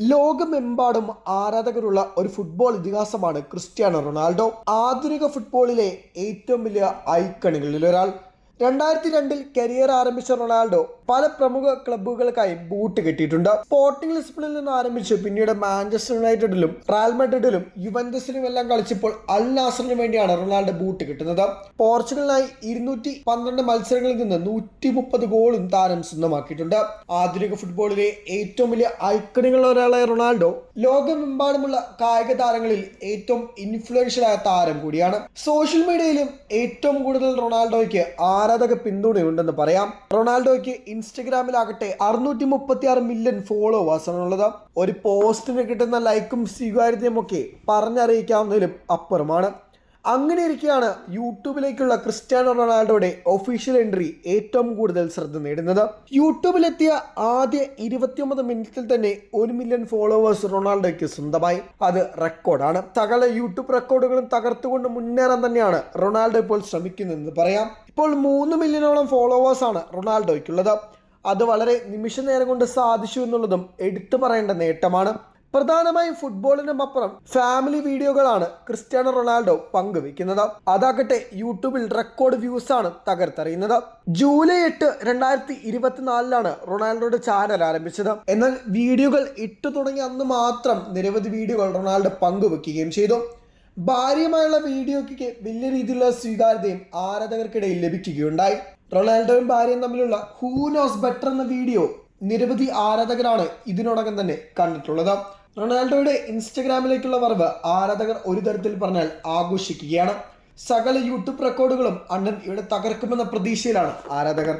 ലോകമെമ്പാടും ആരാധകരുള്ള ഒരു ഫുട്ബോൾ ഇതിഹാസമാണ് ക്രിസ്ത്യാനോ റൊണാൾഡോ. ആധുനിക ഫുട്ബോളിലെ ഏറ്റവും വലിയ ഐക്കണുകളിൽ ഒരാൾ രണ്ടായിരത്തി രണ്ടിൽ കരിയർ ആരംഭിച്ച റൊണാൾഡോ പല പ്രമുഖ ക്ലബ്ബുകൾക്കായി ബൂട്ട് കെട്ടിയിട്ടുണ്ട്. സ്പോർട്ടിംഗ് ലിസ്ബണിൽ നിന്ന് ആരംഭിച്ച് പിന്നീട് മാഞ്ചസ്റ്റർ യുണൈറ്റഡിലും റയൽ മഡ്രിഡിലും യുവന്തസിലും എല്ലാം കളിച്ചപ്പോൾ അൽ നാസറിന് വേണ്ടിയാണ് റൊണാൾഡോ ബൂട്ട് കിട്ടുന്നത്. പോർച്ചുഗലിനായി ഇരുന്നൂറ്റി പന്ത്രണ്ട് മത്സരങ്ങളിൽ നിന്ന് നൂറ്റി മുപ്പത് ഗോളും താരം സ്വന്തമാക്കിയിട്ടുണ്ട്. ആധുനിക ഫുട്ബോളിലെ ഏറ്റവും വലിയ ഐക്കണുകളിൽ ഒരാളായ റൊണാൾഡോ ലോകമെമ്പാടുമുള്ള കായിക താരങ്ങളിൽ ഏറ്റവും ഇൻഫ്ലുവൻഷ്യൽ ആയ താരം കൂടിയാണ്. സോഷ്യൽ മീഡിയയിലും ഏറ്റവും കൂടുതൽ റൊണാൾഡോയ്ക്ക് ആരാധക പിന്തുണയുണ്ടെന്ന് പറയാം. റൊണാൾഡോയ്ക്ക് ഇൻസ്റ്റഗ്രാമിലാകട്ടെ അറുന്നൂറ്റി മുപ്പത്തി ആറ് മില്യൺ ഫോളോവേഴ്സ് ആണുള്ളത് ഒരു പോസ്റ്റിന് കിട്ടുന്ന ലൈക്കും സ്വീകാര്യതയും ഒക്കെ പറഞ്ഞറിയിക്കാവുന്നതിലും അപ്പുറമാണ്. അങ്ങനെ ഇരിക്കെയാണ് യൂട്യൂബിലേക്കുള്ള ക്രിസ്ത്യാനോ റൊണാൾഡോയുടെ ഒഫീഷ്യൽ എൻട്രി ഏറ്റവും കൂടുതൽ ശ്രദ്ധ നേടുന്നത്. യൂട്യൂബിലെത്തിയ ആദ്യ ഇരുപത്തിയൊമ്പത് മിനിറ്റിൽ തന്നെ ഒരു മില്യൺ ഫോളോവേഴ്സ് റൊണാൾഡോയ്ക്ക് സ്വന്തമായി. അത് റെക്കോർഡാണ്. സകല യൂട്യൂബ് റെക്കോർഡുകളും തകർത്തുകൊണ്ട് മുന്നേറാൻ തന്നെയാണ് റൊണാൾഡോ ഇപ്പോൾ ശ്രമിക്കുന്നതെന്ന് പറയാം. ഇപ്പോൾ മൂന്ന് മില്യണോളം ഫോളോവേഴ്സാണ് റൊണാൾഡോയ്ക്കുള്ളത്. അത് വളരെ നിമിഷ നേരം കൊണ്ട് സാധിച്ചു എന്നുള്ളതും എടുത്തു പറയേണ്ട നേട്ടമാണ്. പ്രധാനമായും ഫുട്ബോളിനും അപ്പുറം ഫാമിലി വീഡിയോകളാണ് ക്രിസ്ത്യാനോ റൊണാൾഡോ പങ്കുവെക്കുന്നത് അതാകട്ടെ യൂട്യൂബിൽ റെക്കോർഡ് വ്യൂസ് ആണ് തകർത്തെറിയുന്നത്. ജൂലൈ എട്ട് രണ്ടായിരത്തി ഇരുപത്തിനാലിലാണ് റൊണാൾഡോയുടെ ചാനൽ ആരംഭിച്ചത്. എന്നാൽ വീഡിയോകൾ ഇട്ടു തുടങ്ങിയ അന്ന് മാത്രം നിരവധി വീഡിയോകൾ റൊണാൾഡോ പങ്കുവെക്കുകയും ചെയ്തു. ഭാര്യയുമായുള്ള വീഡിയോയ്ക്ക് വലിയ രീതിയിലുള്ള സ്വീകാര്യതയും ആരാധകർക്കിടയിൽ ലഭിക്കുകയുണ്ടായി. റൊണാൾഡോയും ഭാര്യയും തമ്മിലുള്ള ഹൂ നോസ് ബെറ്റർ എന്ന വീഡിയോ നിരവധി ആരാധകരാണ് ഇതിനോടകം തന്നെ കണ്ടിട്ടുള്ളത്. റൊണാൾഡോയുടെ ഇൻസ്റ്റഗ്രാമിലേക്കുള്ള വരവ് ആരാധകർ ഒരു തരത്തിൽ പറഞ്ഞാൽ ആഘോഷിക്കുകയാണ്. സകല യൂട്യൂബ് റെക്കോർഡുകളും അണ്ണൻ ഇവിടെ തകർക്കുമെന്ന പ്രതീക്ഷയിലാണ് ആരാധകർ.